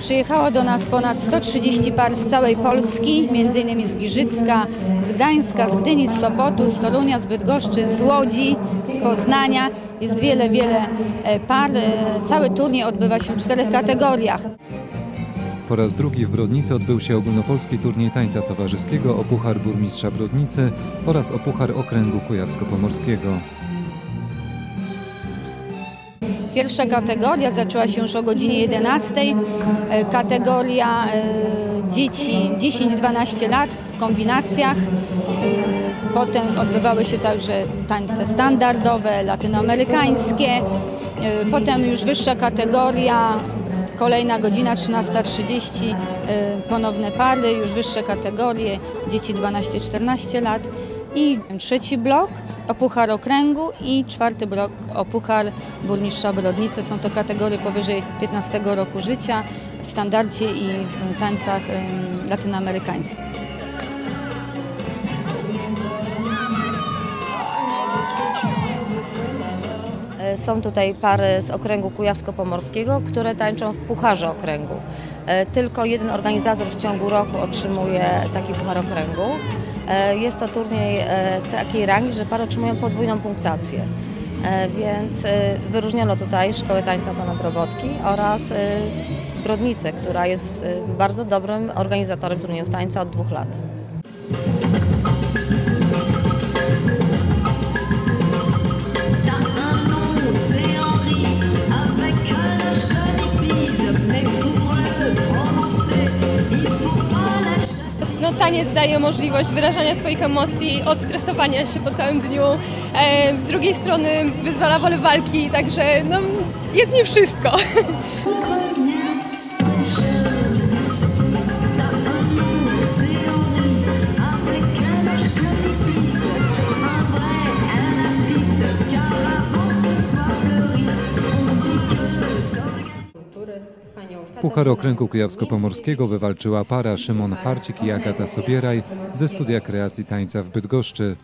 Przyjechało do nas ponad 130 par z całej Polski, m.in. z Giżycka, z Gdańska, z Gdyni, z Sopotu, z Torunia, z Bydgoszczy, z Łodzi, z Poznania. Jest wiele, wiele e, par. E, Cały turniej odbywa się w czterech kategoriach. Po raz drugi w Brodnicy odbył się ogólnopolski turniej tańca towarzyskiego o Puchar Burmistrza Brodnicy oraz o Puchar Okręgu Kujawsko-Pomorskiego. Pierwsza kategoria zaczęła się już o godzinie 11. E, Kategoria e, dzieci 10-12 lat w kombinacjach. E, Potem odbywały się także tańce standardowe, latynoamerykańskie. Potem już wyższa kategoria, kolejna godzina 13.30, e, ponowne pary, już wyższe kategorie, dzieci 12-14 lat. I trzeci blok o Puchar Okręgu i czwarty blok o Puchar Burmistrza Brodnicy. Są to kategorie powyżej 15 roku życia w standardzie i w tańcach latynoamerykańskich. E, Są tutaj pary z okręgu kujawsko-pomorskiego, które tańczą w pucharze okręgu. E, Tylko jeden organizator w ciągu roku otrzymuje taki puchar okręgu. E, Jest to turniej e, takiej rangi, że pary otrzymują podwójną punktację. E, Więc wyróżniono tutaj Szkołę Tańca Ponadrobotki oraz e, Brodnicę, która jest bardzo dobrym organizatorem turniejów tańca od dwóch lat. Taniec daje możliwość wyrażania swoich emocji, odstresowania się po całym dniu. E, z drugiej strony wyzwala wolę walki, także no, jest nie wszystko. Puchar Okręgu Kujawsko-Pomorskiego wywalczyła para Szymon Farcik i Agata Sobieraj ze Studia Kreacji Tańca w Bydgoszczy.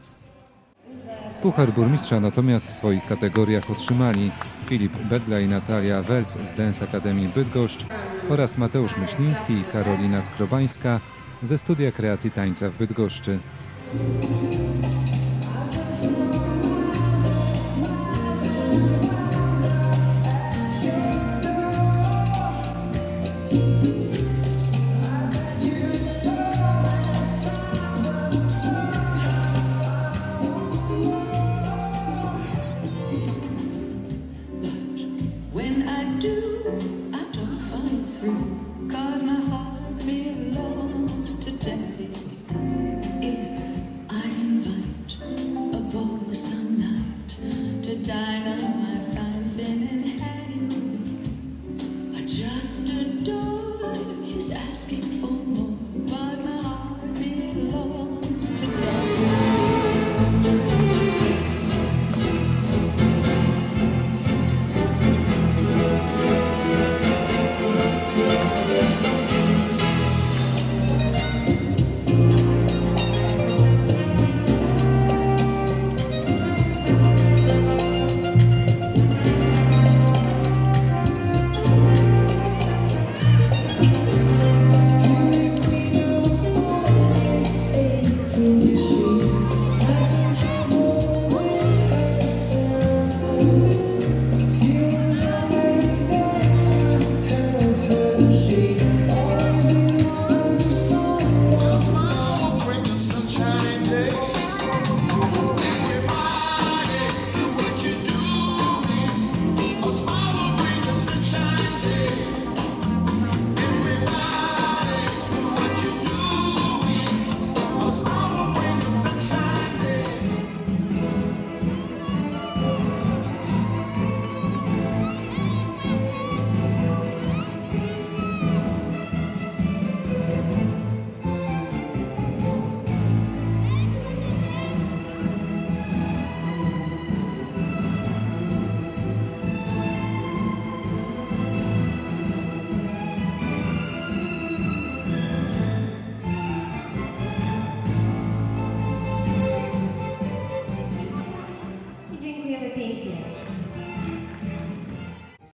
Puchar Burmistrza natomiast w swoich kategoriach otrzymali Filip Bedla i Natalia Welc z Dance Akademii Bydgoszcz oraz Mateusz Myśliński i Karolina Skrobańska ze Studia Kreacji Tańca w Bydgoszczy.